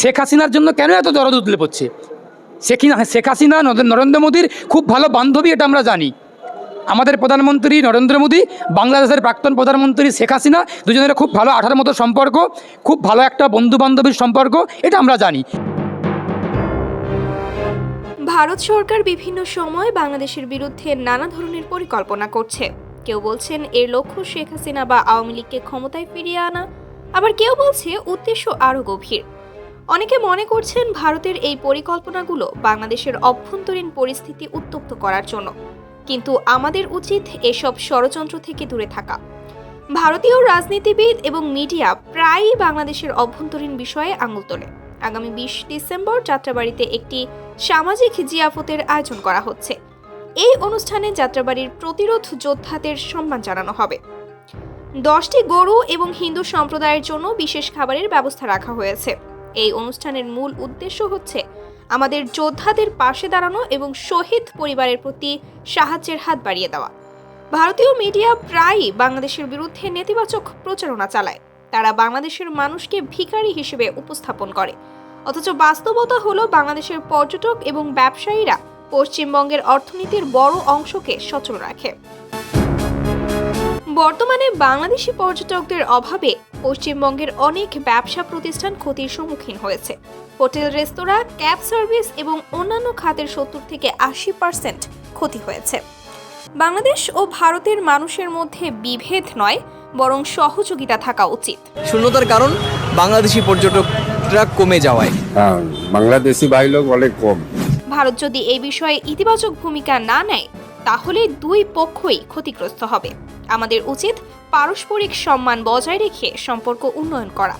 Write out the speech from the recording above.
শেখ হাসিনার জন্য কেন এত দরদ উতলে পড়ছে? শেখ শেখ হাসিনা নরেন্দ্র মোদীর খুব ভালো বান্ধবী, এটা আমরা জানি। আমাদের প্রধানমন্ত্রী নরেন্দ্র মোদী, বাংলাদেশের প্রাক্তন প্রধানমন্ত্রী শেখ হাসিনা, দুজনের খুব ভালো আঠার মতো সম্পর্ক, খুব ভালো একটা বন্ধু বান্ধবীর সম্পর্ক, এটা আমরা জানি। ভারত সরকার বিভিন্ন সময় বাংলাদেশের বিরুদ্ধে নানা ধরনের পরিকল্পনা করছে। কেউ বলছেন এর লক্ষ্য শেখ হাসিনা বা আওয়ামী লীগকে ক্ষমতায় ফিরিয়ে আনা, আবার কেউ বলছে উদ্দেশ্য আরও গভীর। অনেকে মনে করছেন ভারতের এই পরিকল্পনাগুলো বাংলাদেশের অভ্যন্তরীণ পরিস্থিতি উত্তপ্ত করার জন্য। কিন্তু আমাদের উচিত এসব ষড়যন্ত্র থেকে দূরে থাকা। ভারতীয় রাজনীতিবিদ এবং মিডিয়া প্রায়ই বাংলাদেশের অভ্যন্তরীণ বিষয়ে আঙুল তোলে। আগামী বিশ ডিসেম্বর যাত্রাবাড়িতে একটি সামাজিক জিয়াফতের আয়োজন করা হচ্ছে। এই অনুষ্ঠানে যাত্রাবাড়ির প্রতিরোধ যোদ্ধাদের সম্মান জানানো হবে। দশটি গরু এবং হিন্দু সম্প্রদায়ের জন্য বিশেষ খাবারের ব্যবস্থা রাখা হয়েছে। এই অনুষ্ঠানের মূল উদ্দেশ্য হচ্ছে আমাদের যোদ্ধাদের পাশে দাঁড়ানো এবং শহীদ পরিবারের প্রতি সাহায্যের হাত বাড়িয়ে দেওয়া। ভারতীয় মিডিয়া প্রায়ই বাংলাদেশের বিরুদ্ধে নেতিবাচক প্রচারণা চালায়। তারা বাংলাদেশের মানুষকে ভিখারি হিসেবে উপস্থাপন করে। অথচ বাস্তবতা হলো বাংলাদেশের পর্যটক এবং ব্যবসায়ীরা পশ্চিমবঙ্গের অর্থনীতির বড় অংশকে সচল রাখে। বর্তমানে বাংলাদেশি পর্যটকদের অভাবে পশ্চিমবঙ্গের অনেক ব্যবসা প্রতিষ্ঠান ক্ষতির সম্মুখীন হয়েছে। হোটেল রেস্তোরাঁ ক্যাব সার্ভিস এবং অন্যান্য খাতের সত্তর থেকে আশি পার্সেন্ট ক্ষতি হয়েছে। বাংলাদেশ ও ভারতের মানুষের মধ্যে বিভেদ নয় বরং সহযোগিতা থাকা উচিত। শূন্যতার কারণ বাংলাদেশি পর্যটকরা কমে যাওয়ায়। হ্যাঁ বাংলাদেশি ভাই লোক অনেক কম। ভারত যদি এই বিষয়ে ইতিবাচক ভূমিকা না নেয় তাহলে দুই পক্ষই ক্ষতিগ্রস্ত হবে। আমাদের উচিত পারস্পরিক সম্মান বজায় রেখে সম্পর্ক উন্নয়ন করা।